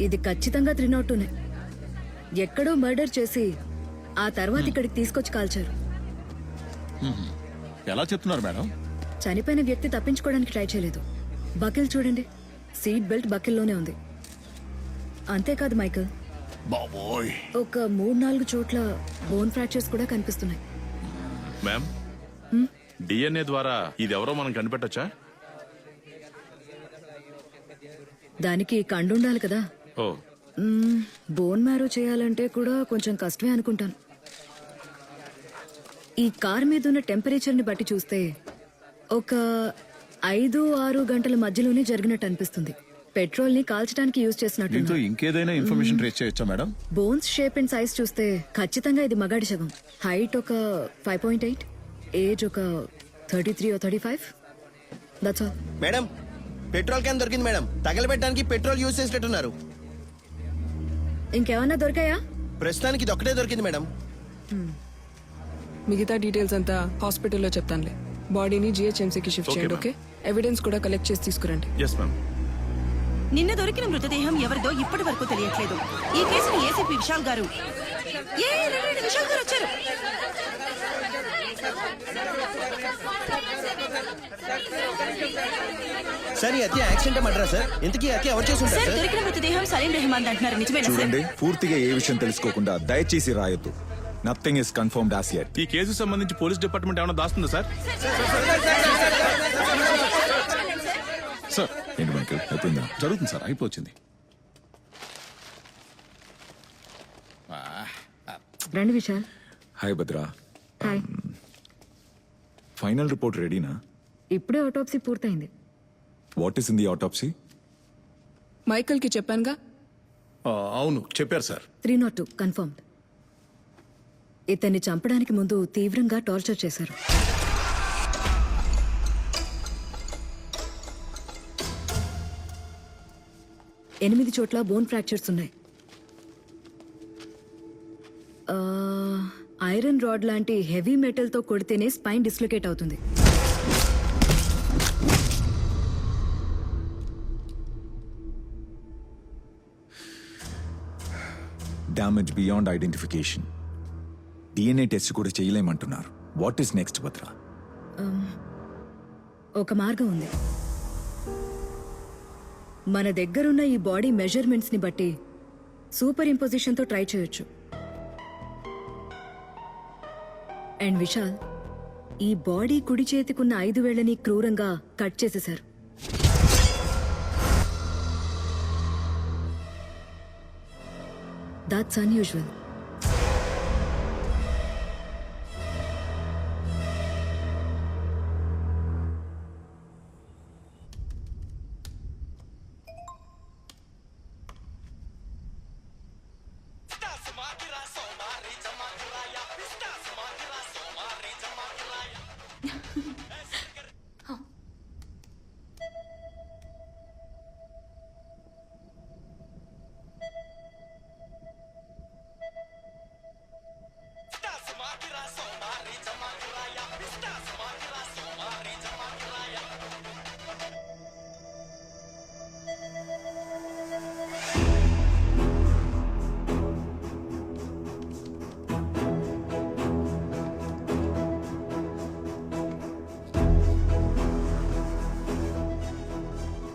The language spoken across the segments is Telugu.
ఇది ఖచ్చితంగా త్రీ నాట్ టూనే ఎక్కడో మర్డర్ చేసి ఆ తర్వాత ఇక్కడికి తీసుకొచ్చి కాల్చారు. ఎలా చెప్తున్నారు మేడం? చనిపోయిన వ్యక్తి తప్పించుకోవడానికి ట్రై చేయలేదు. బకిల్ చూడండి. సీట్ బెల్ట్ బకిల్లోనే ఉంది. అంతేకాదు మైకల్. బాబోయ్. ఒక మూడు నాలుగు చోట్ల బోన్ ఫ్రాక్చర్స్ కూడా కనిపిస్తున్నాయి. మ్యామ్ డిఎన్ఏ ద్వారా ఇది ఎవరో మనం కనిపెట్టొచ్చా? దానికి కండుండాలి కదా. ఓ. బోన్ మ్యారో చేయాలంటే కూడా కొంచెం కష్టమే అనుకుంటాను. ఈ కార్ మీద ఉన్న టెంపరేచర్ని బట్టి చూస్తే ఒక ఐదు ఆరు గంటల మధ్యలోనే జరిగినట్టు అనిపిస్తుంది. పెట్రోల్ని కాల్చడానికి యూజ్ దీంతో చేసినట్టు ఇంకేదైనా ఇన్ఫర్మేషన్ ట్రేస్ చేయొచ్చా madam? Bones shape and size చూస్తే ఖచ్చితంగా ఇది మగాడి శవం. హైట్ ఒక ఫైవ్ పాయింట్ ఎయిట్ ఏజ్ ఒక thirty three thirty five. That's all madam petrol can దొరికింది మేడం. తగలబెట్టడానికి పెట్రోల్ యూజ్ చేసినట్టున్నారు ఇంకేమన్నా దొరికాయా? ప్రస్తుతానికి ఇది ఒకటే దొరికింది మేడం. మిగతా డీటెయిల్స్ అంతా హాస్పిటల్లో చెప్తానులే. బాడీని జిహెచ్ఎంసీకి షిఫ్ట్ చేయండి. ఓకే? ఎవిడెన్స్ కూడా కలెక్ట్ చేసి తీసుకురండి. ఎస్ మ్యామ్ నిన్న దొరికిన మృతదేహం ఎవరిదో ఇప్పటి వరకు తెలియట్లేదు. ఈ కేసును ఏసీపీ విశాల్ గారు ఏ, రండి, రండి, విశాల్ గారు వచ్చారు. సార్ ఈ హత్య యాక్సిడెంట్ మడ్రా సార్ ఇంతకీ హత్య ఎవరు చేసి ఉంటారు సార్ సార్? దొరికిన మృతదేహం సలీం రెహమాన్ అంటున్నారు. నిజమేనా సార్? చూడండి పూర్తిగా ఏ విషయం తెలుసుకోకుండా దయచేసి రాయొద్దు. Nothing is confirmed as yet ఈ కేసు సంబంధించి పోలీస్ డిపార్ట్మెంట్ ఏమైనా దాస్తుందా సార్? సార్ ఏంటి మైకల్ అయిపోయిందా? జరుగుతుంది సార్. అయిపోయింది రండి Vishal. Hi Bhadra. Hi final report రెడీనా? ఇప్పుడే ఆటోప్సీ పూర్తయింది. What is in the autopsy మైకల్కి చెప్పానుగా అవును చెప్పారు sir. Three not two confirmed ఇతన్ని చంపడానికి ముందు తీవ్రంగా టార్చర్ చేశారు. ఎనిమిది చోట్ల బోన్ ఫ్రాక్చర్స్ ఉన్నాయి. ఆ, ఐరన్ రాడ్ లాంటి హెవీ మెటల్తో కొడితేనే స్పైన్ డిస్లొకేట్ అవుతుంది. Damage beyond identification DNA test కూడా చేయలేమంటున్నారు. వాట్ ఈస్ నెక్స్ట్ భద్రా ఒక మార్గం ఉంది. మన దగ్గరున్న ఈ బాడీ మెజర్మెంట్స్ని బట్టి సూపర్ ఇంపోజిషన్తో ట్రై చేయొచ్చు. అండ్ విశాల్ ఈ బాడీ కుడి చేతికున్న ఐదు వేళ్ళని క్రూరంగా కట్ చేసేశారు దాట్స్ అన్యూజువల్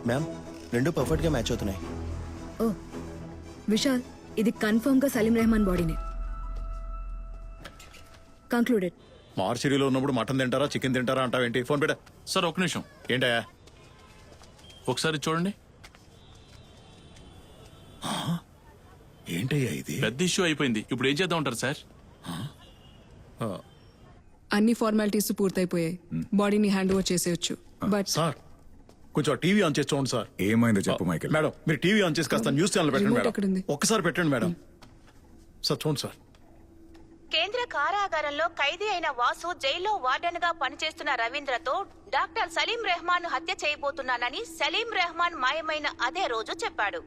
మ్యామ్ రెండు పర్ఫెక్ట్గా మ్యాచ్ అవుతున్నాయి. ఓ విశాల్ ఇది కన్ఫర్మ్గా సలీం రెహమాన్ బాడీనే. కంక్లూడెడ్ మార్చిరీలో ఉన్నప్పుడు మటన్ తింటారా చికెన్ తింటారా అంటావేంటి? ఫోన్ పెట్టా. సార్ ఒక నిమిషం. ఏంటయ్యా? ఒకసారి చూడండి. ఏంటయ్యా ఇది? పెద్ద ఇష్యూ అయిపోయింది. ఇప్పుడు ఏం చేద్దాం ఉంటారు సార్? అన్ని ఫార్మాలిటీస్ పూర్తయిపోయాయి. బాడీని హ్యాండ్ ఓవర్ చేసేయచ్చు. బట్ సార్ కొంచెం ఆ టీవీ ఆన్ చేసి చూడండి సార్. ఏమైందో చెప్పు మైకల్ మేడం మీరు టీవీ ఆన్ చేసి కాస్త న్యూస్ ఛానల్ పెట్టండి రిమోట్ ఎక్కడుంది? మేడం ఒక్కసారి పెట్టండి మేడం. సార్ చూడండి సార్. కేంద్ర కారాగారంలో ఖైదీ అయిన వాసు జైల్లో వార్డెన్గా పనిచేస్తున్న రవీంద్రతో డాక్టర్ సలీం రెహమాన్ హత్య చేయబోతున్నానని సలీం రెహమాన్ మాయమైన అదే రోజు చెప్పాడు.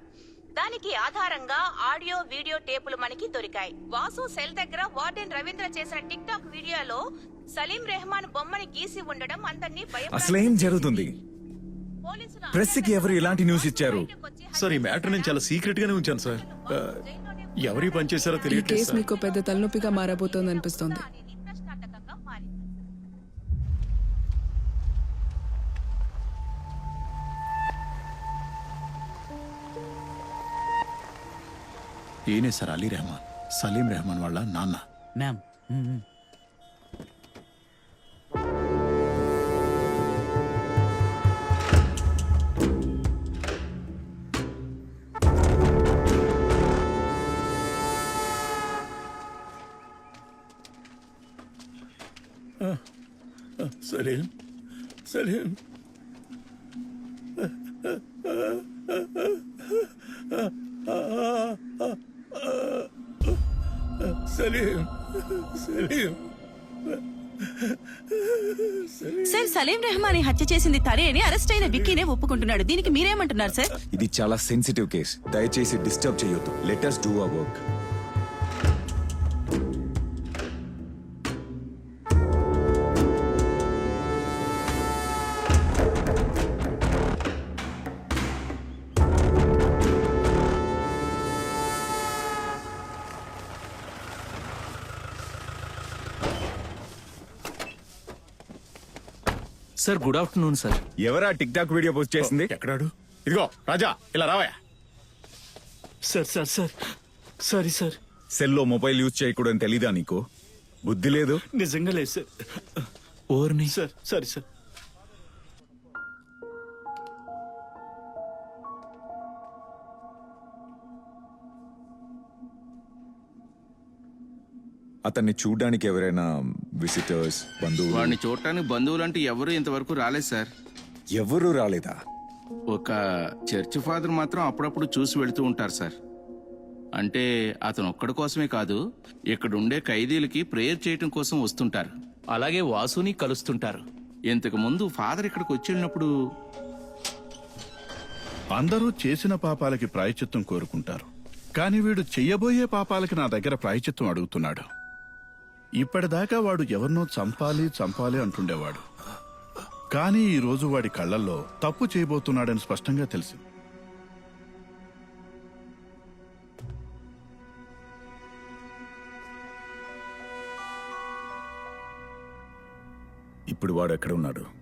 దానికి ఆధారంగా ఆడియో వీడియో టేపులు మనకి దొరికాయి. వాసు సెల్ దగ్గర వార్డెన్ రవీంద్ర చేసిన టిక్ టాక్ వీడియోలో సలీం రెహమాన్ బొమ్మని గీసి ఉండడం అందరినీ అసలేం జరుగుతుంది? పోలీసులు ప్రెస్కి ఎవరు ఎలాంటి న్యూస్ ఇచ్చారు? సార్ ఈ మ్యాటర్ నేను చాలా సీక్రెట్ గానే ఉంచాను సార్. ఎవరి పని చేశారో ఈ తెలియట్లేదు కేసు సార్. మీకు పెద్ద తలనొప్పిగా మారబోతోంది అనిపిస్తోంది. ఈయనే సార్ అలీ రెహమాన్ సలీం రెహమాన్ వాళ్ళ నాన్న. మ్యామ్ సలీం సలీం. సలీం సలీం. సార్ సలీం రెహమాని హత్య చేసింది తనే అని అరెస్ట్ అయిన విక్కీనే ఒప్పుకుంటున్నాడు. దీనికి మీరేమంటున్నారు సార్? ఇది చాలా సెన్సిటివ్ కేస్ దయచేసి డిస్టర్బ్ చేయొద్దు. Let us do our work sir good afternoon sir. ఎవరా టిక్ టాక్ వీడియో పోస్ట్ చేసింది? ఎక్కడాడు? ఇదిగో రాజా ఇలా రావయ్యా. Sir sir sir. Sorry sir. సెల్లో మొబైల్ యూజ్ చేయకూడదని తెలీదా నీకు? బుద్ధి లేదు? నిజంగా లేదు సార్. ఓర్ని? Sir sorry sir. అతన్ని చూడడానికి ఎవరైనా విజిటర్స్ బంధువులు? వాడిని చూడటానికి బంధువులంటూ ఎవరు ఇంతవరకు రాలేదు సార్. ఎవరు రాలేదా? ఒక చర్చ్ ఫాదర్ మాత్రం అప్పుడప్పుడు చూసి వెళ్తూ ఉంటారు సార్. అంటే అతను ఒక్కడి కోసమే కాదు ఇక్కడ ఉండే ఖైదీలకి ప్రేయర్ చేయటం కోసం వస్తుంటారు. అలాగే వాసుని కలుస్తుంటారు. ఇంతకు ముందు ఫాదర్ ఇక్కడికి వచ్చి వెళ్ళినప్పుడు అందరూ చేసిన పాపాలకి ప్రాయచిత్తం కోరుకుంటారు. కానీ వీడు చెయ్యబోయే పాపాలకి నా దగ్గర ప్రాయచిత్తం అడుగుతున్నాడు. ఇప్పటిదాకా వాడు ఎవరినో చంపాలి చంపాలి అంటుండేవాడు. కానీ ఈరోజు వాడి కళ్ళల్లో తప్పు చేయబోతున్నాడని స్పష్టంగా తెలిసింది. ఇప్పుడు వాడు ఎక్కడ ఉన్నాడు?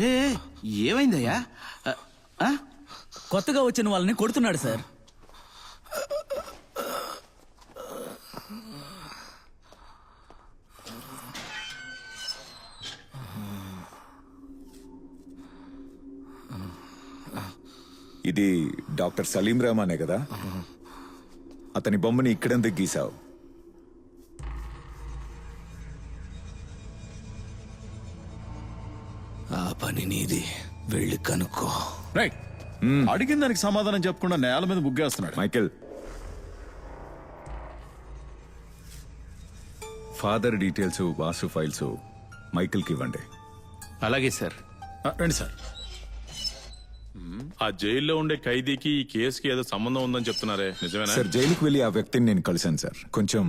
ఏ ఏ, ఏమైందయ్యా? కొత్తగా వచ్చిన వాళ్ళని కొడుతున్నాడు సార్. ఇది డాక్టర్ సలీం రహమానే కదా? అతని బొమ్మని ఇక్కడెందుకు గీసావు కనుక్కో రైట్ అడిగిన దానికి సమాధానం చెప్పకుండా నేల మీద ముగ్గేస్తున్నాడు. Michael. Father details Vasu files మైకిల్కి ఇవ్వండి. అలాగే సార్. ఆ, రండి సార్. ఆ జైల్లో ఉండే ఖైదీకి ఈ కేసుకి ఏదో సంబంధం ఉందని చెప్తున్నారే. నిజమేనా? సార్ జైలుకి వెళ్ళి ఆ వ్యక్తిని నేను కలిశాను సార్. కొంచెం